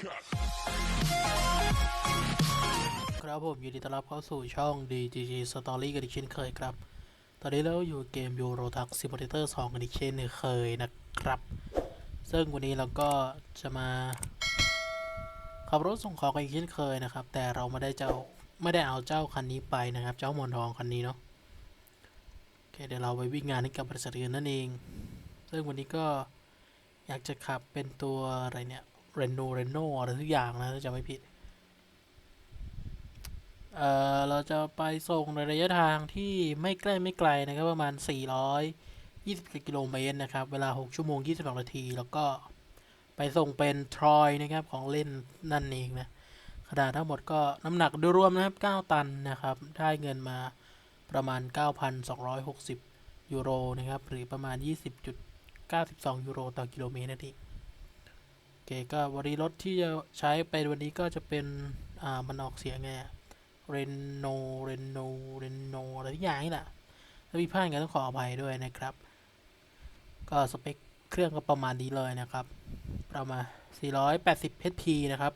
cut. ครับผมยินดีต้อนรับเข้าสู่ช่อง DGG Story กันอีกเช่นเคยครับ ตอนนี้เราอยู่เกม Euro Truck Simulator 2กันอีกเช่นเคยนะครับ ซึ่งวันนี้เราก็จะมา ขับรถส่งของกันอีกเช่นเคยนะครับ แต่เราไม่ได้เจ้าไม่ได้เอาเจ้าคันนี้ไปนะครับ เจ้าหมอนทองคันนี้เนาะโอเคเดี๋ยวเราไปวิ่งงานให้กับบริษัทอื่นนั่นเอง ซึ่งวันนี้ก็อยากจะขับเป็นตัวอะไรเนี่ย เรนโนเรนโนอะไรทุกอย่างนะถ้าจะไม่ผิด เอ่อ เราจะไปส่งในระยะทางที่ไม่ใกล้ไม่ไกลนะครับประมาณ 420กิโลเมตรนะครับ เวลา 6 ชั่วโมง 22 นาที แล้วก็ไปส่งเป็นทรอยนะครับของเล่นนั่นเองนะขนาดทั้งหมดก็น้ำหนักโดยรวมนะครับ 9 ตันนะครับ ได้เงินมาประมาณ 9,260 ยูโรนะครับ หรือประมาณ 20.92 ยูโรต่อกิโลเมตรนั่นเอง เคก็วันนี้รถที่จะใช้ไปวันนี้ก็จะเป็นอ่ามันออกเสียงไงเรนโนเรนโนเรนโนอะไรทุกอย่างนี่แหละถ้ามีพลาดกันต้องขออภัยด้วยนะครับ ก็สเปคเครื่องก็ประมาณนี้เลยนะครับ ประมาณ 480 HP นะครับ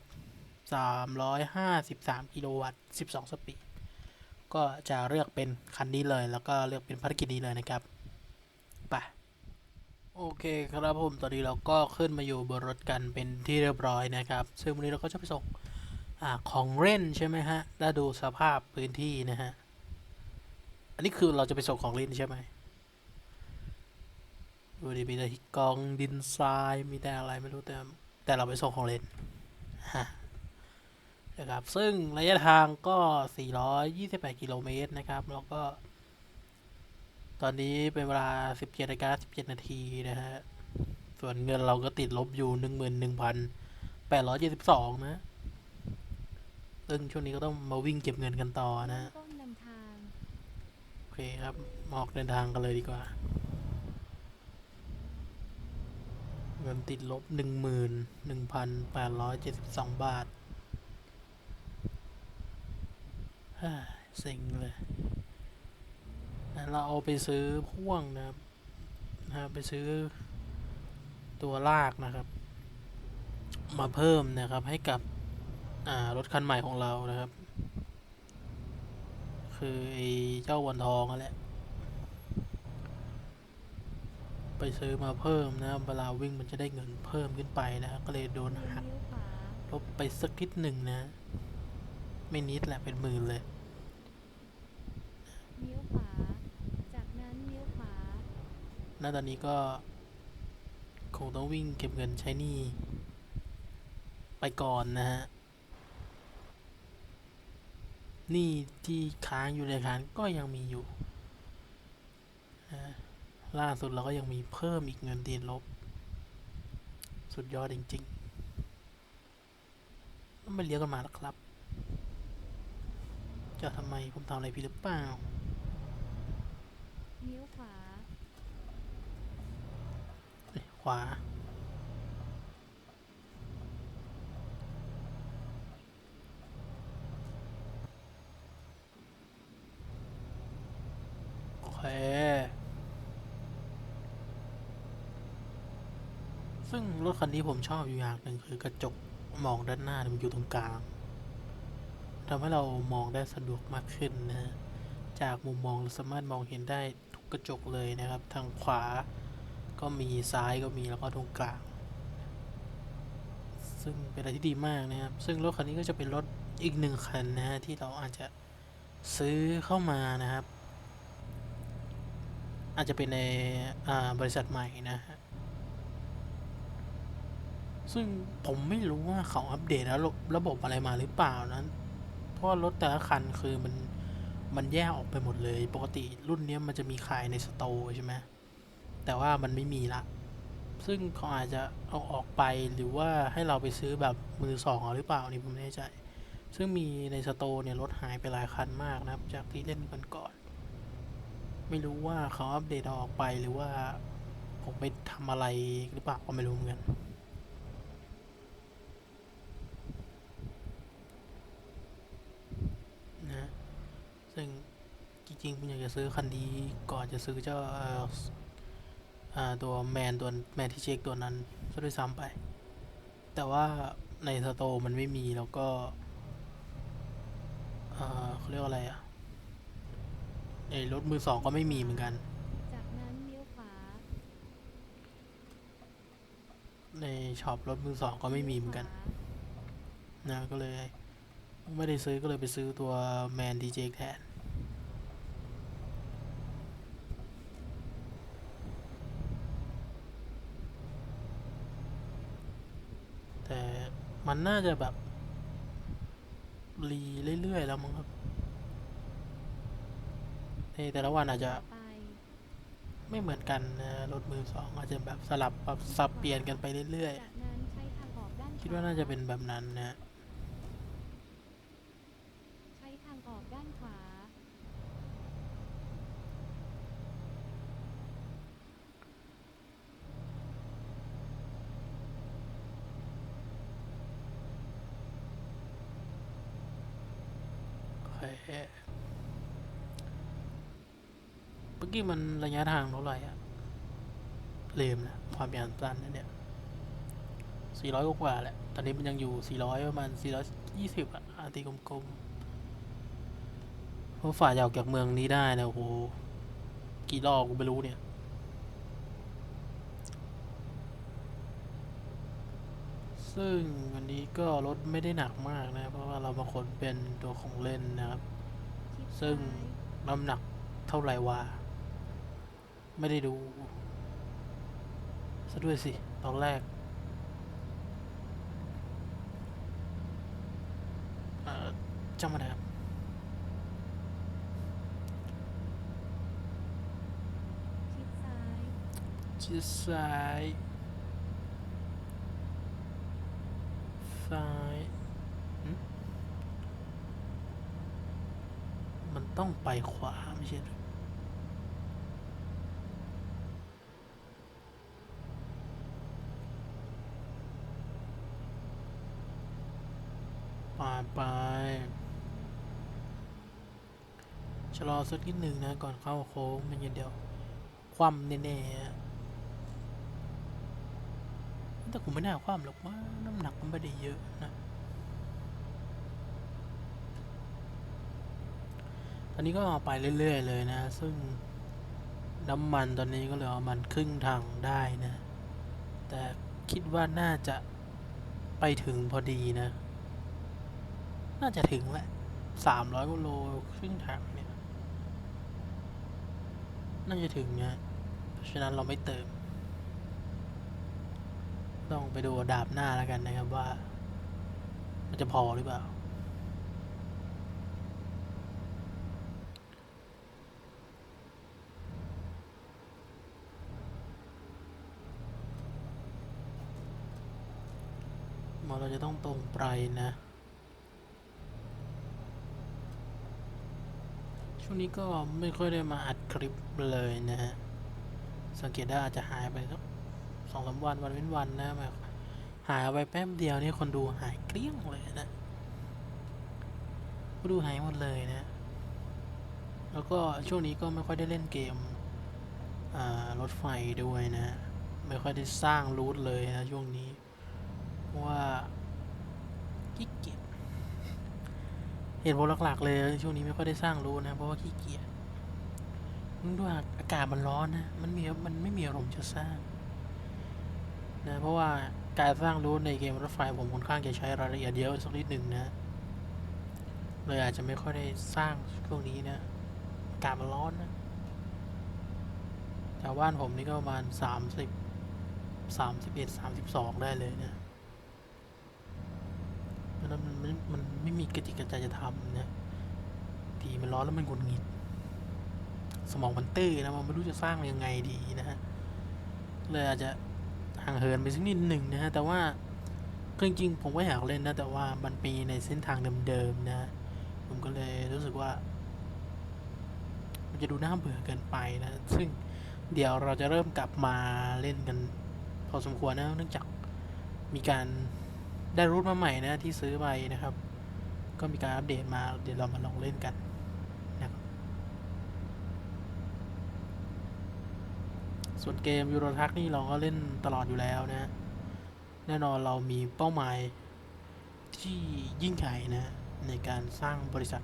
353 กิโลวัตต์ 12 สปีด ก็จะเลือกเป็นคันนี้เลย แล้วก็เลือกเป็นภารกิจนี้เลยนะครับ โอเคครับผมตอนนี้เราก็ขึ้นมาอยู่บนรถกันเป็นที่เรียบร้อยนะครับ ซึ่งวันนี้เราก็จะไปส่งอของเล่นใช่ไหมฮะแล้วดูสภาพพื้นที่นะฮะ อันนี้คือเราจะไปส่งของเล่นใช่ไหมดูดิมีแต่กองดินทรายมีแต่อะไรไม่รู้แต่แต่เราไปส่งของเล่นฮะนะครับซึ่งระยะทางก็ 428 กิโลเมตรนะครับ แล้วก็ ตอนนี้เป็นเวลา 17นาฬิกา17 นาทีนะฮะ ส่วนเงินเราก็ติดลบอยู่ 11,872 นะ ซึ่งช่วงนี้ก็ต้องมาวิ่งเก็บเงินกันต่อนะต้นนำทางโอเคครับมาออกเดินทางกันเลยดีกว่า เงินติดลบหนึ่งหมื่นหนึ่งพันแปดร้อยเจ็ดสิบสองบาทฮ่าเซ็งเลยงั้น เราเอาไปซื้อพ่วงนะครับนะครับไปซื้อตัวลากนะครับ มาเพิ่มนะครับให้กับอ่ารถคันใหม่ของเรานะครับ คือไอ้เจ้าวันทองนั่นแหละไปซื้อมาเพิ่มนะครับเวลาวิ่งมันจะได้เงินเพิ่มขึ้นไปนะครับก็เลยโดนหักลบไปสักนิดหนึ่งนะ ไม่นิดแหละเป็นหมื่นเลย เลี้ยวขวา จากนั้นเลี้ยวขวา ณตอนนี้ก็คงต้องวิ่งเก็บเงินใช้หนี้ไปก่อนนะฮะหนี้ที่ค้างอยู่ในธนาคารก็ยังมีอยู่นะล่าสุดเราก็ยังมีเพิ่มอีกเงินติดลบ สุดยอดจริงๆแล้วมันเลี้ยวกันมาแล้วครับ จะทำไมผมทำอะไรผิดหรือเปล่าเลี้ยวขวา เอ้ยข วา โอเค ซึ่งรถคันนี้ผมชอบอยู่อย่างหนึ่งคือกระจกมองด้านหน้ามันอยู่ตรงกลางทำให้เรามองได้สะดวกมากขึ้นนะจากมุมมองเราสามารถมองเห็นได้ทุกกระจกเลยนะครับ ทางขวา ก็มีซ้ายก็มีแล้วก็ตรงกลาง ซึ่งเป็นอะไรที่ดีมากนะครับ ซึ่งรถคันนี้ก็จะเป็นรถอีกหนึ่งคันนะฮะที่เราอาจจะซื้อเข้ามานะครับ อาจจะเป็นในบริษัทใหม่นะฮะซึ่งผมไม่รู้ว่าเขาอัปเดตแล้วระบบอะไรมาหรือเปล่านั้นเพราะรถแต่ละคันคือมันมันแยกออกไปหมดเลย ปกติรุ่นนี้มันจะมีขายในสโตร์ใช่ไหม แต่ว่ามันไม่มีละ ซึ่งเขาอาจจะเอาออกไปหรือว่าให้เราไปซื้อแบบมือสองเอาหรือเปล่านี่ผมไม่แน่ใจ ซึ่งมีในสโตร์เนี่ยรถหายไปหลายคันมากนะครับ จากที่เล่นกันก่อน ไม่รู้ว่าเขาอัปเดตเอาออกไปหรือว่าผมไปทำอะไรหรือเปล่าก็ไม่รู้เหมือนกันนะซึ่งจริงๆผมอยากจะซื้อคันนี้ก่อนจะซื้อเจ้า ตัวแมนตัวแมนที่เช็คตัวนั้นซะด้วยซ้ำไป แต่ว่าในสโตร์มันไม่มีแล้วก็เอ่อเขาเรียกว่าอะไรอะไอ้รถมือสองก็ไม่มีเหมือนกัน จากนั้นเลี้ยวขวา ในช็อปรถมือสองก็ไม่มีเหมือนกันนะก็เลย ไม่ได้ซื้อก็เลยไปซื้อตัวแมนดีเจแทน แต่มั นน่าจะแบบ รีเรื่อยๆแล้วมั้งครับในแต่ละวันอาจจะต่อไปไม่เหมือนกันนะรถมือสองอาจจะแบบสลับปรับสับเปลี่ยนกันไปเรื่อยจากนั้นใช้ทางออกด้านขๆคิดว่าน่าจะเป็นแบบนั้นนะ ใช้ทางออกด้านขวา โอเค เมื่อกี้มันระยะทางเท่าไหร่อะลืมนะความยาวสั้นนะเนี่ย400กว่าๆแหละ ตอนนี้มันยังอยู่400ประมาณ420อะอาตีกลมๆเพราะฝ่าจะออกจากเมืองนี้ได้นะโอ้โห กี่รอบกูไม่รู้เนี่ย ซึ่งวันนี้ก็รถไม่ได้หนักมากนะ เพราะว่าเรามาขนเป็นตัวของเล่นนะครับชิดซึ่งซ้ายน้ำหนักเท่าไหร่วะ ไม่ได้ดูซะด้วยสิ ตอนแรกเอ่อจำมานะครับชิดซ้ายชิดซ้ายซ้ายหึมันต้องไปขวา ไม่ใช่เหรอไปไปชะลอ สักนิดหนึ่งนะ ก่อนเข้าโค้งมันเดี๋ยว คว่ำแน่ๆแต่ผมไม่น่าคว่ำหรอกว่าน้ำหนักมันไม่ได้เยอะนะตอนนี้ก็ไปเรื่อย ๆ เลยนะ ซึ่งน้ำมันตอนนี้ก็เหลือมันครึ่งทางได้นะ แต่คิดว่าน่าจะไปถึงพอดีนะ น่าจะถึงแหละสามร้อยกิโลครึ่งทาง น่าจะถึงนะเพราะฉะนั้นเราไม่เติม ต้องไปดูดาบหน้าแล้วกันนะครับว่า มันจะพอหรือเปล่า เราจะต้องตรงไปนะ ช่วงนี้ก็ไม่ค่อยได้มาอัดคลิปเลยนะฮะ สังเกตได้อาจจะหายไปสักสองสามวันวันเว้นวันนะแบบหายไปแป๊บเดียวนี่คนดูหายเกลี้ยงเลยนะคนดูหายหมดเลยนะ แล้วก็ช่วงนี้ก็ไม่ค่อยได้เล่นเกมรถไฟด้วยนะ ไม่ค่อยได้สร้างรูทเลยนะช่วงนี้ ว่าขี้เกียจ เหตุผลหลักๆเลยช่วงนี้ไม่ค่อยได้สร้างรูทนะ เพราะว่าขี้เกียจดูอากอากาศมันร้อนนะ มันมีมันไม่มีอารมณ์จะสร้างนะเพราะว่าการสร้างรูทในเกมรถไฟผมค่อนข้างจะใช้รายละเอียดเยอะสักนิดหนึ่งนะเลยอาจจะไม่ค่อยได้สร้างช่วงนี้นะอากาศมันร้อนนะแต่บ้านผมนี่ก็ประมาณสามสิบสามสิบเอ็ดสามสิบสองได้เลยนะ เพราะฉะนั้นมันมันมันไม่มีกระจิกกระใจจะทำนะทีมันร้อนแล้วมันหงุดหงิด สมองมันตื้อนะมันไม่รู้จะสร้างยังไงดีนะฮะเลยอาจจะห่างเหินไปสักนิดหนึ่งนะฮะแต่ว่าจริงๆผมก็อยากเล่นนะแต่ว่ามันมีในเส้นทางเดิมๆนะ ผมก็เลยรู้สึกว่า มันจะดูน่าเบื่อเกินไปนะ ซึ่งเดี๋ยวเราจะเริ่มกลับมาเล่นกัน พอสมควรนะเนื่องจากมีการ ได้รูทมาใหม่นะที่ซื้อไปนะครับ ก็มีการอัปเดตมาเดี๋ยวเรามาลองเล่นกันนะครับส่วนเกมยูโรทักนี่เราก็เล่นตลอดอยู่แล้วนะ แน่นอนเรามีเป้าหมายที่ยิ่งใหญ่นะในการสร้างบริษัท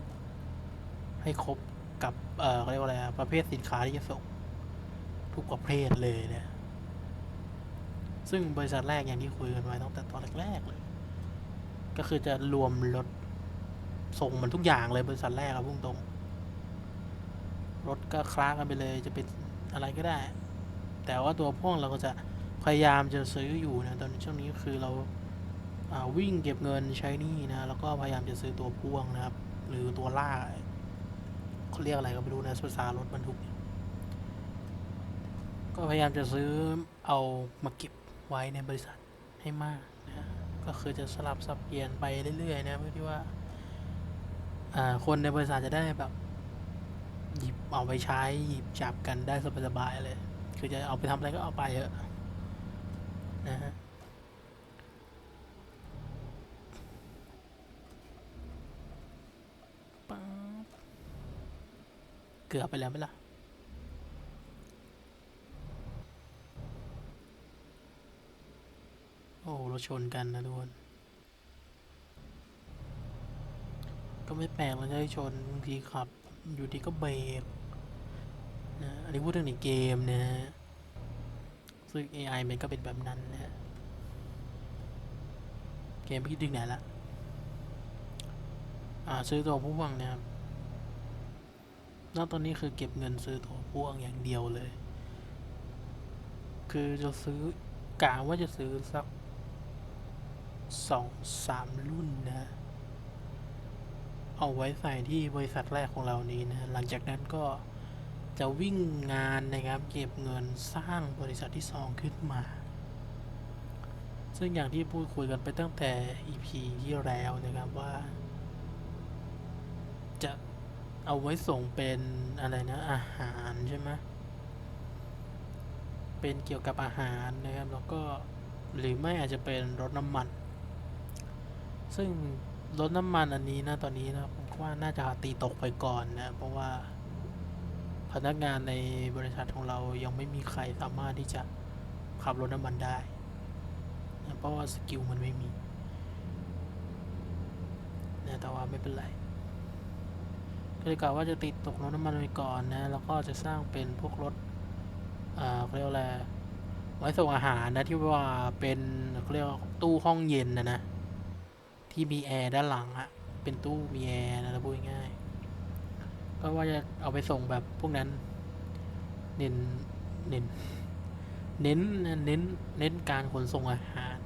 ให้ครบกับ เอ่อเรียกว่าอะไรประเภทสินค้าที่จะส่งทุกประเภทเลยเนะ ซึ่งบริษัทแรกอย่างที่คุยกันไว้ตั้งแต่ตอนแรกๆเลย ก็คือจะรวมรถส่งมันทุกอย่างเลยบริษัทแรกอะพุ่งตรง รถก็คล้ากันไปเลยจะเป็นอะไรก็ได้ แต่ว่าตัวพ่วงเราก็จะพยายามจะซื้ออยู่นะตอนช่วงนี้คือเราาวิ่งเก็บเงินใช้นี้นะ แล้วก็พยายามจะซื้อตัวพ่วงนะครับ หรือตัวลากเขาเรียกอะไรก็ไม่รู้นะภาษารถบรรทุก ก็พยายามจะซื้อเอามาเก็บไว้ในบริษัทให้มาก ก็คือจะสลับสับเปลี่ยนไปเรื่อยๆนะเพื่อที่ว่าคนในบริษัทจะได้แบบหยิบเอาไปใช้หยิบจับกันได้สบายๆเลย คือจะเอาไปทำอะไรก็เอาไปเถอะนะฮะเกือบไปแล้วไหมล่ะ โอ้โห รถชนกันนะทุกคน ก็ไม่แปลกเราจะให้ชนบางทีขับ อยู่ดีก็เบรกนะอันนี้พูดถึงในเกมนะฮะซึ่ง AI มันก็เป็นแบบนั้นนะฮะเกมพี่ดึงไหนละอ่าซื้อตัวพ่วงนะครับณตอนนี้คือเก็บเงินซื้อตัวพ่วงอย่างเดียวเลย คือจะซื้อกะว่าจะซื้อสัก สองสามรุ่นนะ เอาไว้ใส่ที่บริษัทแรกของเรานี้นะ หลังจากนั้นก็จะวิ่งงานนะครับ เก็บเงินสร้างบริษัทที่สองขึ้นมา ซึ่งอย่างที่พูดคุยกันไปตั้งแต่ EP ที่แล้วนะครับว่า จะเอาไว้ส่งเป็นอะไรนะ อาหารใช่ไหมเป็นเกี่ยวกับอาหารนะครับ แล้วก็หรือไม่อาจจะเป็นรถน้ำมัน ซึ่งรถน้ำมันอันนี้นะตอนนี้นะผมว่าน่าจะตีตกไปก่อนนะเพราะว่าพนักงานในบริษัทของเรายังไม่มีใครสามารถที่จะขับรถน้ำมันได้นะเพราะว่าสกิลมันไม่มีนะแต่ว่าไม่เป็นไรก็เลยกล่าวว่าจะติดตกรถน้ำมันไปก่อนนะแล้วก็จะสร้างเป็นพวกรถอ่าเรียกว่าอะไรไว้ส่งอาหารนะที่ว่าเป็นเขาเรียกว่าตู้ห้องเย็นนะนะ ที่มีแอร์ด้านหลังอะเป็นตู้มีแอร์นะพูดง่ายๆก็ว่าจะเอาไปส่งแบบพวกนั้น เน้นเน้นเน้นเน้นเน้นการขนส่งอาหาร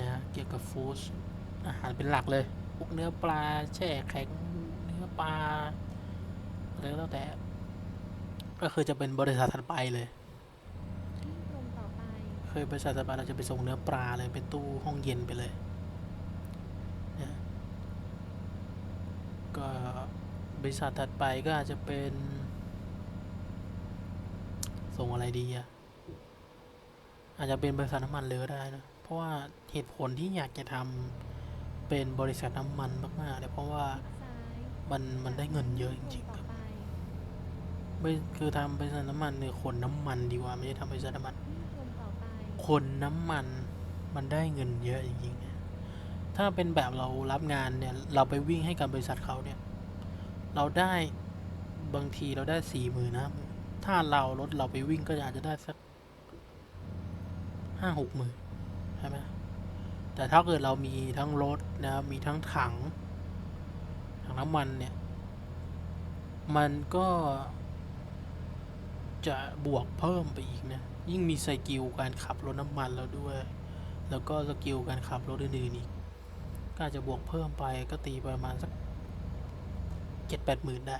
นะเกี่ยวกับฟู้ดอาหารเป็นหลักเลยพวกเนื้อปลาแช่แข็งเนื้อปลาอะไรก็แล้วแต่ ก็คือจะเป็นบริษัทถัดไปเลยวิ่งตรงต่อไปเคยบริษัทถัดไปเราจะไปส่งเนื้อปลาเลยเป็นตู้ห้องเย็นไปเลยนะก็บ ริษัทถัดไปก็อาจจะเป็น ส่งอะไรดีอะอาจจะเป็นบริษัทน้ำมันเลยก็ได้นะ เพราะว่าเหตุผลที่อยากจะทำเป็นบริษัทน้ำมันมากๆเลยเพราะว่าซ้ายมันมันได้เงินเยอะจริงๆครับไม่คือทำบริษัทน้ำมันเนี่ยขนน้ำมันดีกว่าไม่ใช่ทำบริษัทน้ำมันวิ่งตรงต่อไปคนน้ำมันมันได้เงินเยอะจริงๆนะถ้าเป็นแบบเรารับงานเนี่ย เราไปวิ่งให้กับบริษัทเขาเนี่ย เราได้บางทีเราได้สี่หมื่นนะถ้าเรารถเราไปวิ่งก็อาจจะได้สักห้าหกหมื่นใช่ไหมแต่ถ้าเกิดเรามีทั้งรถนะครับมีทั้งถังถังน้ำมันเนี่ย มันก็จะบวกเพิ่มไปอีกนะยิ่งมีสกิลการขับรถน้ำมันแล้วด้วย แล้วก็สกิลการขับรถอื่นๆอีกก็จะบวกเพิ่มไปก็ตีประมาณสัก เจ็ดแปดหมื่นได้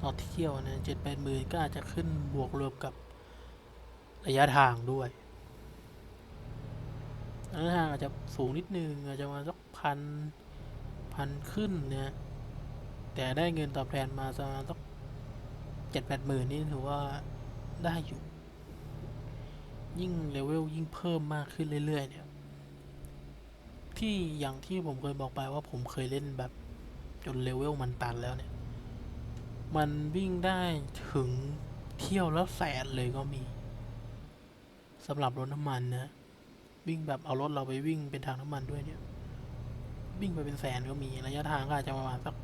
ต่อเที่ยวนะเจ็ดแปดหมื่นก็อาจจะขึ้นบวกรวมกับระยะทางด้วยระยะทางอาจจะสูงนิดนึงอาจจะมาสักพันพันขึ้นนะแต่ได้เงินตอบแทนมาประมาณสักเจ็ดแปดหมื่นนี่ถือว่าได้อยู่ ยิ่งเลเวลยิ่งเพิ่มมากขึ้นเรื่อยๆเนี่ยที่อย่างที่ผมเคยบอกไปว่าผมเคยเล่นแบบ จนเลเวลมันตันแล้วเนี่ย มันวิ่งได้ถึงเที่ยวแล้วแสนเลยก็มีสำหรับรถน้ำมันนะ วิ่งแบบเอารถเราไปวิ่งเป็นทางน้ำมันด้วยเนี่ย วิ่งไปเป็นแสนก็มีระยะทางก็อาจจะประมาณสัก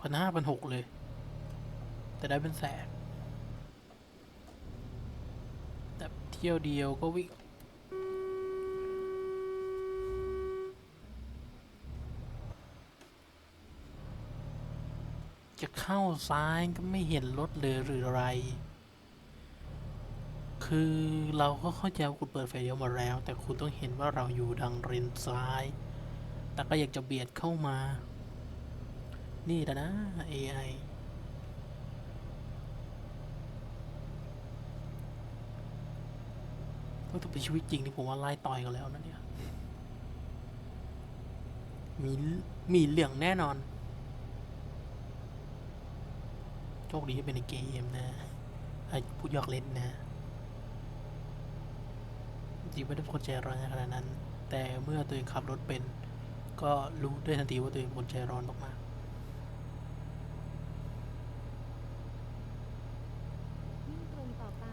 พันห้าพันหกเลย แต่ได้เป็นแสนแต่เที่ยวเดียวก็วิ่ง จะเข้าซ้ายก็ไม่เห็นรถเลยหรืออะไร คือเราก็เข้าใจว่าคุณเปิดไฟเลี้ยวมาแล้ว แต่คุณต้องเห็นว่าเราอยู่ทางเลนซ้าย แต่ก็อยากจะเบียดเข้ามา นี่แหละนะ AI ก็ถ้าเป็นชีวิตจริงที่ผมว่าไล่ต่อยกันแล้วนะเนี่ย มีมีเหลืองแน่นอน โชคดีที่เป็นในเกมนะไอ้พูดหยอกเล่นนะ จริงไม่ได้เป็นคนใจร้อนขนาดนั้น แต่เมื่อตัวเองขับรถเป็น ก็รู้ได้ทันทีว่าตัวเองเป็นคนใจร้อนมากวิ่งตรงต่อไป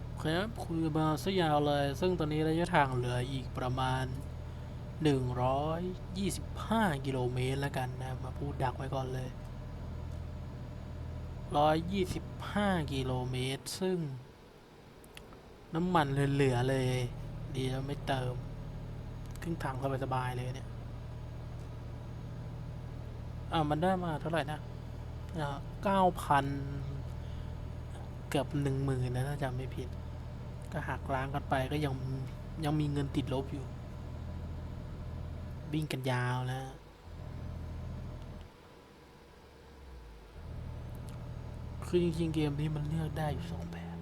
ๆโอเคครับคุยมาซะยาวเลย ซึ่งตอนนี้ระยะทางเหลืออีกประมาณ 125 กิโลเมตรแล้วกันนะมาพูดดักไว้ก่อนเลย 125 กิโลเมตร ซึ่ง น้ำมันเหลือๆเลย ดีแล้วไม่เติม ครึ่งถังสบายๆเลยเนี่ย อ่ามันได้มาเท่าไหร่นะเก้าพันเกือบหนึ่งหมื่นนะถ้าจำไม่ผิด ก็หักล้างกันไปก็ยังยังมีเงินติดลบอยู่ วิ่งกันยาวแล้ว คือจริงๆเกมนี้มันเลือกได้อยู่สองแบบ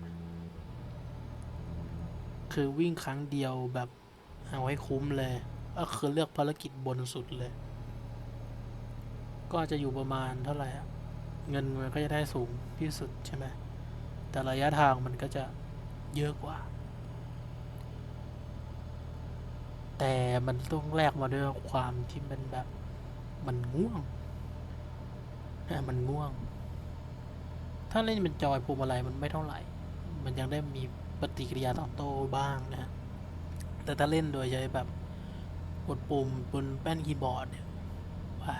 คือวิ่งครั้งเดียวแบบเอาให้คุ้มเลยก็คือเลือกภารกิจบนสุดเลย ก็จะอยู่ประมาณเท่าไหร่เงินมันก็จะได้สูงที่สุดใช่ไหมแต่ระยะทางมันก็จะเยอะกว่า แต่มันต้องแลกมาด้วยความที่มันแบบ มันง่วงอะมันง่วง ถ้าเล่นเป็นจอยพวงมาลัยมันไม่เท่าไหร่ มันยังได้มีปฏิกิริยาตอบโต้บ้างนะ แต่ถ้าเล่นโดยใช้แบบกดปุ่มบนแป้นคีย์บอร์ดเนี่ยว้า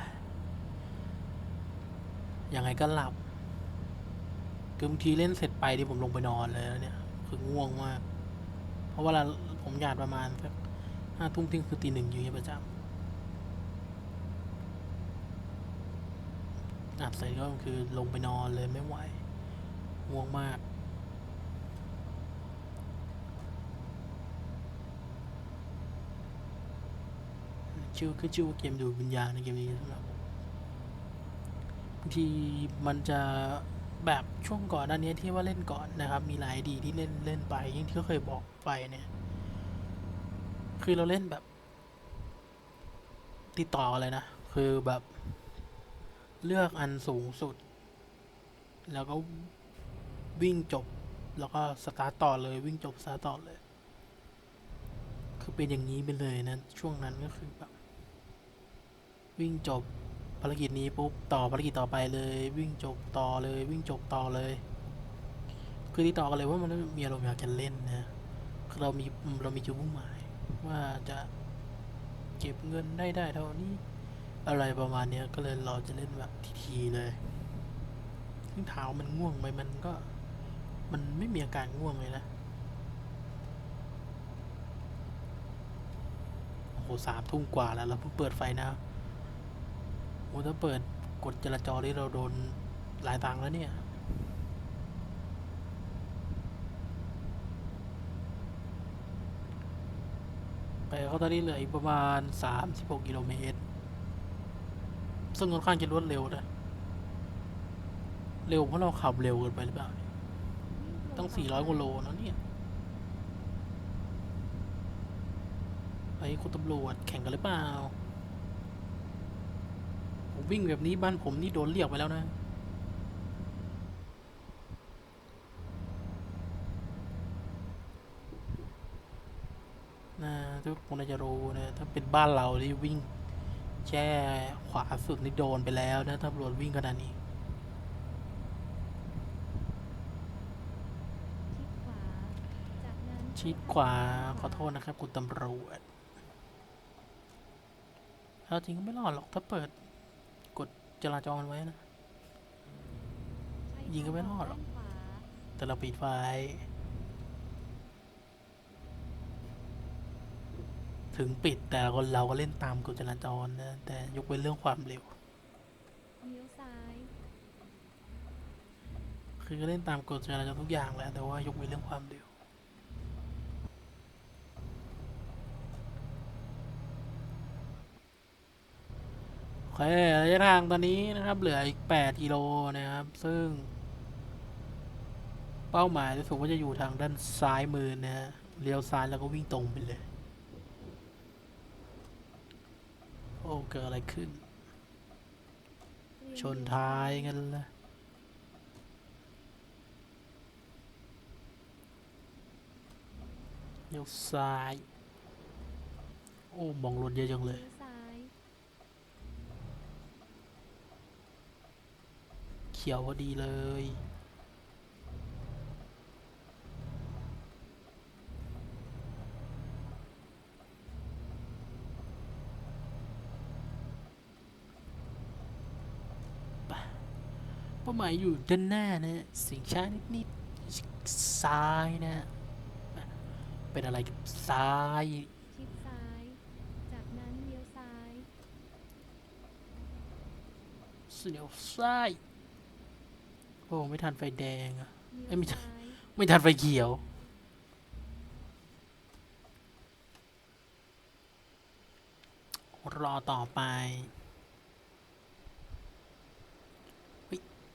ยังไงก็หลับคือบางทีเล่นเสร็จไปที่ผมลงไปนอนเลยแล้วเนี่ย คือง่วงมาก เพราะเวลาผมหยาดประมาณสัก ห้าทุ่มเที่ยงคือตีหนึ่งอยู่อย่างนี้ประจำอัดเสร็จก็คือลงไปนอนเลยไม่ไหวง่วงมาก ชื่อคือชื่อว่าเกมดูวิญญาณในเกมนี้สำหรับบางทีมันจะแบบช่วงก่อนหน้านี้ที่ว่าเล่นก่อนนะครับ มีหลายดีที่เล่นเล่นไปยิ่งที่เคยบอกไปเนี่ย คือเราเล่นแบบ ติดต่อเลยนะ คือแบบ เลือกอันสูงสุด แล้วก็วิ่งจบ แล้วก็สตาร์ทต่อเลย วิ่งจบสตาร์ทต่อเลย คือเป็นอย่างนี้ไปเลยนะ ช่วงนั้นก็คือแบบ วิ่งจบภารกิจนี้ปุ๊บต่อภารกิจต่อไปเลย วิ่งจบต่อเลย วิ่งจบต่อเลย คือติดต่อกันเลยว่ามันมีอารมณ์อยากจะเล่นนะคือเรามีเรามีจุดมุ่งหมาย ว่าจะเก็บเงินได้ได้เท่านี้ อะไรประมาณเนี้ยก็เลยเราจะเล่นแบบทีๆเลย ซึ่งเท้ามันง่วงไหมมันก็ มันไม่มีอาการง่วงเลยนะโอ้โหสามทุ่มกว่าแล้วเราเพิ่งเปิดไฟนะโอ้ถ้าเปิดกดจราจรนี่เราโดนหลายตังแล้วเนี่ย ไปเขาตอนนี้เหลืออีกประมาณ 36กิโลเมตร ซึ่งค่อนข้างจะรวดเร็วนะ เร็วเพราะเราขับเร็วเกินไปหรือเปล่าวิ่งตรงต้องต่400กว่าโลนะเนี่ยไอ้คุณตำรวจแข่งกันหรือเปล่า ผมวิ่งแบบนี้บ้านผมนี่โดนเรียกไปแล้วนะ นะทุ กคนน่าจะรู้นะถ้าเป็นบ้านเราที่วิ่งแช่ขวาสุดนี่โดนไปแล้วนะตำรวจวิ่งขนาดนี้ชิดขวาขอโทษนะครับ คุณตำรวจเอาจริงก็ไม่รอดหรอกถ้าเปิด กดจราจรไว้นะ ยิงก็ไม่รอดหรอก แต่เราปิดไฟ ถึงปิดแต่เราก็เราก็เล่นตามกฎจราจรนะแต่ยกเว้นเรื่องความเร็ว เลี้ยวซ้าย คือก็เล่นตามกฎจราจรทุกอย่างแหละแต่ว่ายกเว้นเรื่องความเร็วโอเคระยะทางตอนนี้นะครับ เหลืออีก 8กิโลนะครับ ซึ่ง เป้าหมายรู้สึกว่าจะอยู่ทางด้านซ้ายมือนะฮะเลี้ยวซ้ายแล้วก็วิ่งตรงไปเลย โอ้เกิดอะไรขึ้นเรียชนท้ายกันละเลี้ยวซ้าย โอ้มองรถเยอะจังเลยเลี้ยวซ้ายเขียวพอดีเลย เป้าหมายอยู่ด้านหน้านะสิ่งช้านิดๆซ้ายนะ เป็นอะไรกับซ้าย ชิดซ้าย จากนั้นเลี้ยวซ้ายเสียวซ้าย โอ้ไม่ทันไฟแดงอะเลี้เอ้ยยวไม่ใช่ซ้ายไม่ทันไฟเขียว รอต่อไป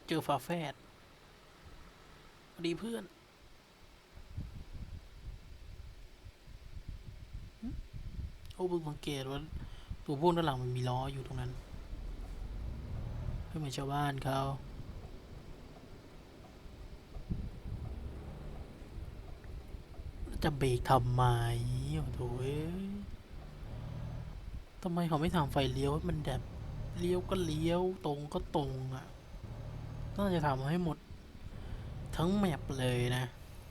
เจอฝาแฝดดีเพื่อน โอ้เพิ่งสังเกตว่าตัวพวกด้านหลังมันมีล้ออยู่ตรงนั้นไม่เหมือนชาวบ้านเขาจะเบรกทำไมโอ้โถเอ้ยทำไมเขาไม่ทำไฟเลี้ยวให้มันแบบเลี้ยวก็เลี้ยวตรงก็ตรงอะ น่าจะทำให้หมดทั้งแมปเลยนะ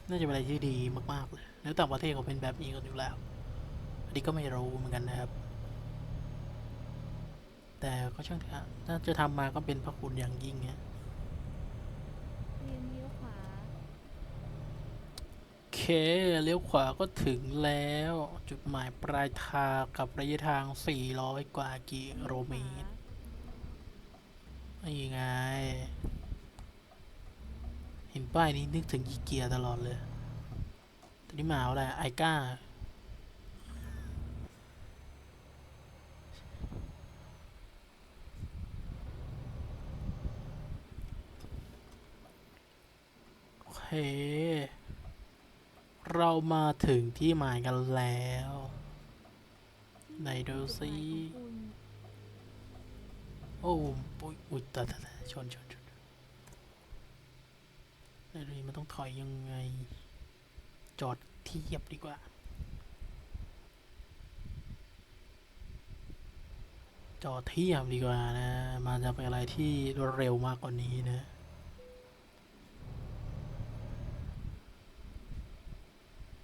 น่าจะเป็นอะไรที่ดีมากๆเลยแล้วต่างประเทศเขาเป็นแบบนี้กันอยู่แล้ว อันนี้ก็ไม่รู้เหมือนกันนะครับ แต่ก็ช่างเถอะถ้าจะทำมาก็เป็นพระคุณอย่างยิ่งนะเรียนเลี้ยวขวาโอเค เลี้ยวขวาก็ถึงแล้ว จุดหมายปลายทางกับระยะทาง 400 กว่ากิโลเมตรนี่ไง เห็นป้ายนี้นึกถึงอีเกียตลอดเลยตอนนี้มาเอาอะไรไอก้า โอเค เรามาถึงที่หมายกันแล้วไหนดูสิจุดหมายของคุณโอ้ปุยอุ้ยตายตายตายชนชน นไหนดูดิมันต้องถอยยังไง จอดเทียบดีกว่า จอดเทียบดีกว่านะ มันจะเป็นอะไรที่รวดเร็วมากกว่านี้นะ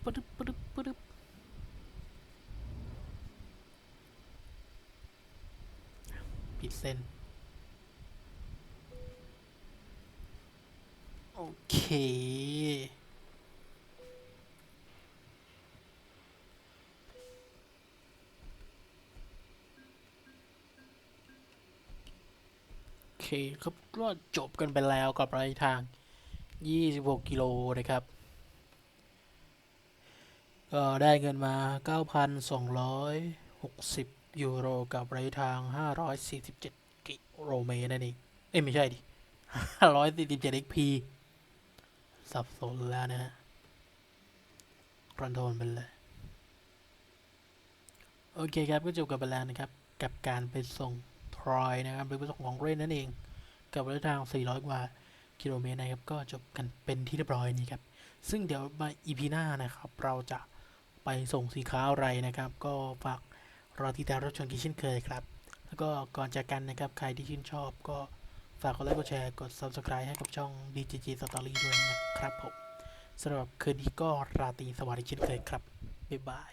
ปึ๊ดปึ๊ดปึ๊ดปิดเส้น โอเคโอเคครับก็จบกันไปแล้วกับรายะทาง 26 กิโลนะครับ ก็ได้เงินมา 9,260 ยูโร กับระยะทาง 547 กิโลเมตรนั่นเอง เอ้ย ไม่ใช่ดิ547 XP สับสนแล้วนะฮะคอนโทรลไปเลย โอเคครับก็จบกันไปแล้วนะครับ กับการไปส่งทรอยนะครับหรือไปส่งของเล่นนั่นเอง กับระยะทาง 400 กว่ากิโลเมตรนะครับ ก็จบกันเป็นที่เรียบร้อยนี่ครับ ซึ่งเดี๋ยวมา EP หน้านะครับ เราจะไปส่งสินค้าอะไรนะครับ ก็ฝากรอติดตามรับชมกันเช่นเคยครับ แล้วก็ก่อนจากกันนะครับ ใครที่ชื่นชอบก็ ฝากกดไลค์กดแชร์กด Subscribe ให้กับช่อง DJG Story ด้วยนะครับผมสำหรับคืนนี้ก็ราตรีสวัสดิ์เช่นเคยครับ บ๊ายบาย